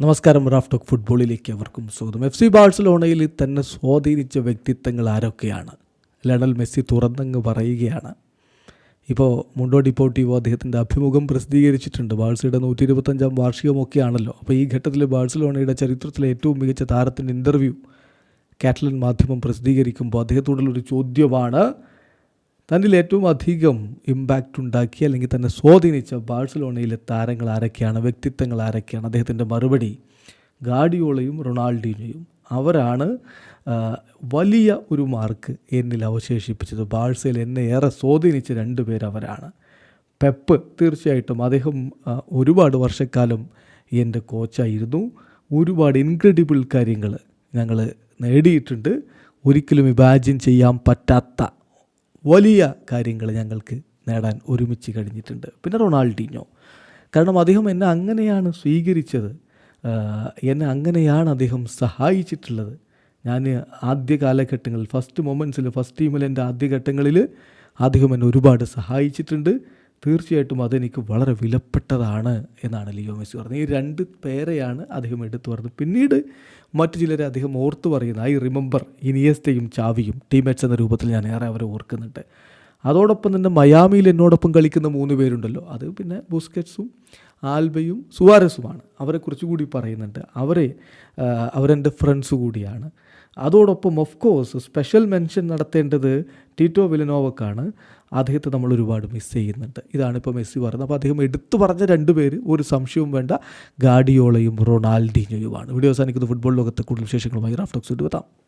നമസ്കാരം Raf talk ഫുട്ബോളിലേക്ക് അവർക്കും സ്വാഗതം. എഫ് സി ബാഴ്സലോണയിൽ തന്നെ സ്വാധീനിച്ച വ്യക്തിത്വങ്ങൾ ആരൊക്കെയാണ്? ലണൽ മെസ്സി തുറന്നങ്ങ് പറയുകയാണ്. ഇപ്പോൾ മുണ്ടോ ഡിപ്പോർട്ടീവോ അദ്ദേഹത്തിന്റെ അഭിമുഖം പ്രസിദ്ധീകരിച്ചിട്ടുണ്ട്. ബാഴ്സയുടെ നൂറ്റി ഇരുപത്തഞ്ചാം വാർഷികമൊക്കെയാണല്ലോ. അപ്പോൾ ഈ ഘട്ടത്തിൽ ബാഴ്സലോണയുടെ ചരിത്രത്തിലെ ഏറ്റവും മികച്ച താരത്തിന്റെ ഇന്റർവ്യൂ കാറ്റലൻ മാധ്യമം പ്രസിദ്ധീകരിക്കുമ്പോൾ അദ്ദേഹത്തോടുള്ളൊരു ചോദ്യമാണ് തന്നിൽ ഏറ്റവും അധികം ഇമ്പാക്റ്റ് ഉണ്ടാക്കി അല്ലെങ്കിൽ തന്നെ സ്വാധീനിച്ച ബാഴ്സലോണയിലെ താരങ്ങൾ ആരൊക്കെയാണ് വ്യക്തിത്വങ്ങൾ ആരൊക്കെയാണ് അദ്ദേഹത്തിന്റെ മറുപടി ഗാഡിയോളയും റൊണാൾഡീനോയും. അവരാണ് വലിയ ഒരു മാർക്ക് എന്നിൽ അവശേഷിപ്പിച്ചത്. ബാഴ്സയിൽ എന്നെ ഏറെ സ്വാധീനിച്ച രണ്ട് പേരവരാണ് പെപ്പ് തീർച്ചയായിട്ടും അദ്ദേഹം ഒരുപാട് വർഷക്കാലം എന്റെ കോച്ചായിരുന്നു. ഒരുപാട് ഇൻക്രെഡിബിൾ കാര്യങ്ങൾ ഞങ്ങൾ നേടിയിട്ടുണ്ട്. ഒരിക്കലും ഇമാജിൻ ചെയ്യാൻ പറ്റാത്ത വലിയ കാര്യങ്ങൾ ഞങ്ങൾക്ക് നേടാൻ ഒരുമിച്ച് കഴിഞ്ഞിട്ടുണ്ട്. പിന്നെ റൊണാൾഡീഞ്ഞോ കാരണം അദ്ദേഹം എന്നെ അങ്ങനെയാണ് സ്വീകരിച്ചത്. എന്നെ അങ്ങനെയാണ് അദ്ദേഹം സഹായിച്ചിട്ടുള്ളത്. ഞാൻ ആദ്യ കാലഘട്ടങ്ങളിൽ ഫസ്റ്റ് മൊമെന്റ്സിൽ ഫസ്റ്റ് ടീമിൽ എന്റെ ആദ്യഘട്ടങ്ങളിൽ അദ്ദേഹം എന്നെ ഒരുപാട് സഹായിച്ചിട്ടുണ്ട്. തീർച്ചയായിട്ടും അതെനിക്ക് വളരെ വിലപ്പെട്ടതാണ് എന്നാണ് ലിയോ മെസ്സി പറഞ്ഞത്. ഈ രണ്ട് പേരെയാണ് അദ്ദേഹം എടുത്തു പറഞ്ഞത്. പിന്നീട് മറ്റു ചിലരെ അദ്ദേഹം ഓർത്തു പറയുന്നത്. ഐ റിമെമ്പർ ഇനിയസ്റ്റയും ചാവിയും ടീമേറ്റ്സ് എന്ന രൂപത്തിൽ ഞാൻ ഏറെ അവരെ ഓർക്കുന്നുണ്ട്. അതോടൊപ്പം തന്നെ മയാമിയിൽ എന്നോടൊപ്പം കളിക്കുന്ന മൂന്ന് പേരുണ്ടല്ലോ. അത് പിന്നെ ബുസ്കറ്റ്സും ആൽബയും സുവാരസുമാണ്. അവരെക്കുറിച്ച് കൂടി പറയുന്നുണ്ട്. അവരെ അവരെന്റെ ഫ്രണ്ട്സ് കൂടിയാണ്. അതോടൊപ്പം ഓഫ് കോഴ്സ് സ്പെഷ്യൽ മെൻഷൻ നടത്തേണ്ടത് ടീറ്റോ വിലനോവക്കാണ്. അദ്ദേഹത്തെ നമ്മൾ ഒരുപാട് മിസ് ചെയ്യുന്നുണ്ട്. ഇതാണ് ഇപ്പോൾ മെസ്സി പറയുന്നത്. അപ്പോൾ അദ്ദേഹം എടുത്തു പറഞ്ഞ രണ്ട് പേര് ഒരു സംശയവും വേണ്ട. ഗാഡിയോളയും റൊണാൾഡിനോയുമാണ്. വീഡിയോ അവസാനിക്കുന്ന. ഫുട്ബോൾ ലോകത്തെ കൂടുതൽ വിശേഷങ്ങളുമായി റാഫ്റ്റോക്സ് എത്താം.